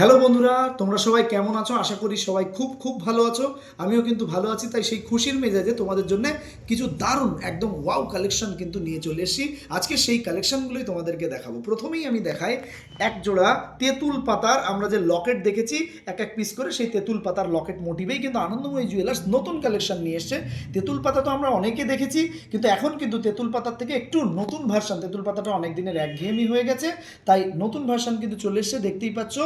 Hello বন্ধুরা, তোমরা সবাই কেমন আছো? আশা করি সবাই খুব খুব ভালো আছো। আমিও কিন্তু ভালো আছি, তাই সেই খুশির মেজাজে তোমাদের জন্য কিছু দারুণ, একদম ওয়াও কালেকশন কিন্তু নিয়ে চলে এসেছি। আজকে সেই কালেকশনগুলোই তোমাদেরকে দেখাবো। প্রথমেই আমি দেখাই এক জোড়া তেঁতুল পাতার, আমরা যে লকেট দেখেছি, এক এক পিস করে সেই তেঁতুল পাতার লকেট মোটিভেই কিন্তু আনন্দময়ী জুয়েলার্স নতুন কালেকশন নিয়ে এসছে। তেঁতুল পাতা তো আমরা অনেকে দেখেছি, কিন্তু এখন কিন্তু তেঁতুল পাতার থেকে একটু নতুন ভার্সান তেঁতুল পাতাটা অনেক দিনের একঘেয়েমি হয়ে গেছে, তাই নতুন ভার্সান কিন্তু চলে এসছে, দেখতেই পাচ্ছ।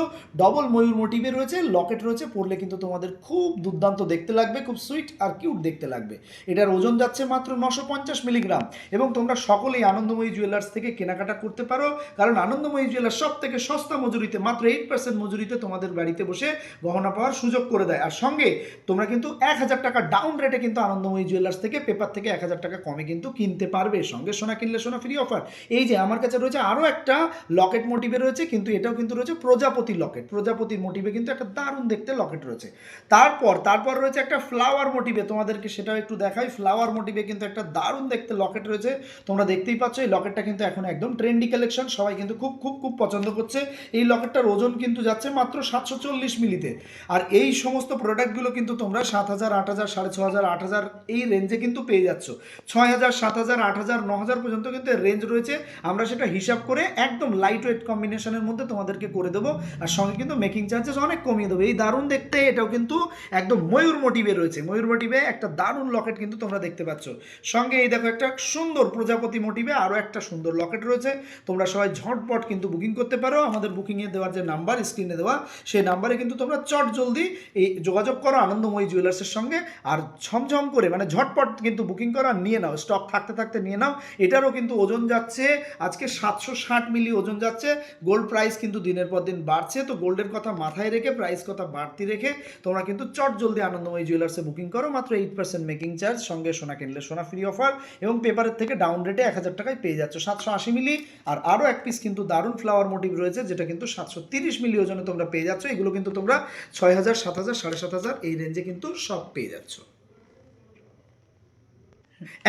ডবল ময়ূর মোটিভে রয়েছে লকেট রয়েছে পরলে কিন্তু তোমাদের খুব দুর্দান্ত দেখতে লাগবে, খুব সুইট আর কিউট দেখতে লাগবে। এটার ওজন যাচ্ছে মাত্র নশো পঞ্চাশ মিলিগ্রাম এবং তোমরা সকলেই আনন্দময়ী জুয়েলার্স থেকে কেনাকাটা করতে পারো, কারণ আনন্দময়ী জুয়েলার্স সব থেকে সস্তা মজুরিতে, মাত্র এইট পার্সেন্ট মজুরিতে তোমাদের বাড়িতে বসে গহনা পাওয়ার সুযোগ করে দেয়। আর সঙ্গে তোমরা কিন্তু এক হাজার টাকা ডাউন রেটে কিন্তু আনন্দময়ী জুয়েলার্স থেকে পেপার থেকে এক হাজার টাকা কমে কিন্তু কিনতে পারবে। সঙ্গে সোনা কিনলে সোনা ফ্রি অফার এই যে আমার কাছে রয়েছে আরও একটা লকেট মোটিভে রয়েছে, কিন্তু এটাও কিন্তু রয়েছে প্রজাপতি লকেট প্রজাপতির মোটিভে কিন্তু একটা দারুণ দেখতে লকেট রয়েছে। তারপর তারপর রয়েছে একটা ফ্লাওয়ার মোটিভে তোমাদেরকে সেটাও একটু দেখাই। ফ্লাওয়ার মোটিভে কিন্তু একটা দারুণ দেখতে লকেট রয়েছে। তোমরা দেখতেই পাচ্ছ, এই লকেটটা কিন্তু এখন একদম ট্রেন্ডি কালেকশন সবাই কিন্তু খুব খুব খুব পছন্দ করছে। এই লকেটটার ওজন কিন্তু যাচ্ছে মাত্র সাতশো চল্লিশ মিলিতে। আর এই সমস্ত প্রোডাক্টগুলো কিন্তু তোমরা সাত হাজার, আট হাজার, সাড়ে ছ হাজার, আট হাজার এই রেঞ্জে কিন্তু পেয়ে যাচ্ছ। ছয় হাজার, সাত হাজার, আট হাজার, ন হাজার পর্যন্ত কিন্তু রেঞ্জ রয়েছে। আমরা সেটা হিসাব করে একদম লাইট ওয়েট কম্বিনেশনের মধ্যে তোমাদেরকে করে দেবো। আর সঙ্গে কিন্তু মেকিং চার্জেস অনেক কমিয়ে দেবো। এই দারুণ দেখতে, এটাও কিন্তু একদম ময়ূর মোটিভে রয়েছে। ময়ূর মোটিভে একটা দারুণ লকেট কিন্তু তোমরা দেখতে পাচ্ছ। সঙ্গে এই দেখো একটা সুন্দর প্রজাপতি মোটিভে আরও একটা সুন্দর লকেট রয়েছে। তোমরা সবাই ঝটপট কিন্তু বুকিং করতে পারো। আমাদের বুকিংয়ে দেওয়ার যে নাম্বার স্ক্রিনে দেওয়া, সেই নাম্বারে কিন্তু তোমরা চট জলদি এই যোগাযোগ করো আনন্দময়ী জুয়েলার্সের সঙ্গে আর ঝমঝম করে মানে ঝটপট কিন্তু বুকিং করো আর নিয়ে নাও। স্টক থাকতে থাকতে নিয়ে নাও। এটারও কিন্তু ওজন যাচ্ছে, আজকে সাতশো ষাট মিলি ওজন যাচ্ছে। গোল্ড প্রাইস কিন্তু দিনের পর দিন বাড়ছে। তো গোল্ডের কথা মাথায় রেখে প্রাইস কথা বাড়তি রেখে তোমরা কিন্তু চট জলদি আনন্দময়ী জুয়েলার্সে বুকিং করো। মাত্র এইট পার্সেন্ট মেকিং চার্জ সঙ্গে সোনা কিনলে সোনা ফ্রি অফার এবং পেপারের থেকে ডাউন রেটে এক হাজার টাকায় পেয়ে যাচ্ছ সাতশো আশি মিলি আর আরও এক পিস কিন্তু দারুণ ফ্লাওয়ার মোটিভ রয়েছে, যেটা কিন্তু সাতশো তিরিশ মিলি ওজনে তোমরা পেয়ে যাচ্ছ। এগুলো কিন্তু তোমরা ছয় হাজার, সাত হাজার, সাড়ে সাত হাজার এই রেঞ্জে কিন্তু সব পেয়ে যাচ্ছ।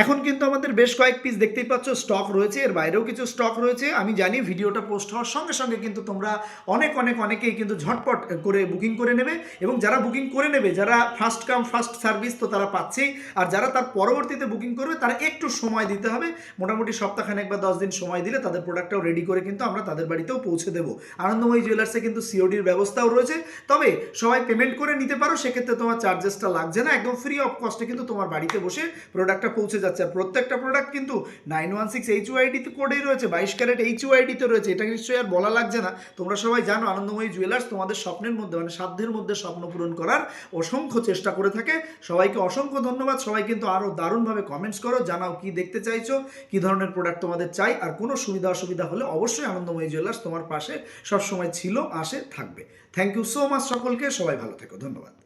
এখন কিন্তু আমাদের বেশ কয়েক পিস দেখতেই পাচ্ছ স্টক রয়েছে, এর বাইরেও কিছু স্টক রয়েছে। আমি জানি ভিডিওটা পোস্ট হওয়ার সঙ্গে সঙ্গে কিন্তু তোমরা অনেক অনেক, অনেকেই কিন্তু ঝটপট করে বুকিং করে নেবে এবং যারা বুকিং করে নেবে, যারা ফার্স্ট কাম ফার্স্ট সার্ভিস তো তারা পাচ্ছেই, আর যারা তার পরবর্তীতে বুকিং করবে, তারা একটু সময় দিতে হবে। মোটামুটি সপ্তাহখানেক বা দশ দিন সময় দিলে তাদের প্রোডাক্টটাও রেডি করে কিন্তু আমরা তাদের বাড়িতেও পৌঁছে দেবো। আনন্দময়ী জুয়েলার্সে কিন্তু সিওডির ব্যবস্থাও রয়েছে। তবে সবাই পেমেন্ট করে নিতে পারো, সেক্ষেত্রে তোমার চার্জেসটা লাগছে না, একদম ফ্রি অফ কস্টে কিন্তু তোমার বাড়িতে বসে প্রোডাক্টটা পৌঁছে যাচ্ছে। আর প্রত্যেকটা প্রোডাক্ট কিন্তু নাইন ওয়ান সিক্স এইচ ওয়াইডিতে কোডেই রয়েছে, বাইশ ক্যারেট এইচ ওয়াইডিতে রয়েছে। এটা নিশ্চয়ই আর বলা লাগছে না। তোমরা সবাই জানো, আনন্দময়ী জুয়েলার্স তোমাদের স্বপ্নের মধ্যে মানে সাধ্যের মধ্যে স্বপ্ন পূরণ করার অসংখ্য চেষ্টা করে থাকে। সবাইকে অসংখ্য ধন্যবাদ। সবাই কিন্তু আরও দারুণভাবে কমেন্টস করো, জানাও কি দেখতে চাইছো, কি ধরনের প্রোডাক্ট তোমাদের চাই। আর কোনো সুবিধা অসুবিধা হলে অবশ্যই আনন্দময়ী জুয়েলার্স তোমার পাশে সবসময় ছিল, আসে, থাকবে। থ্যাংক ইউ সো মাচ সকলকে। সবাই ভালো থেকো। ধন্যবাদ।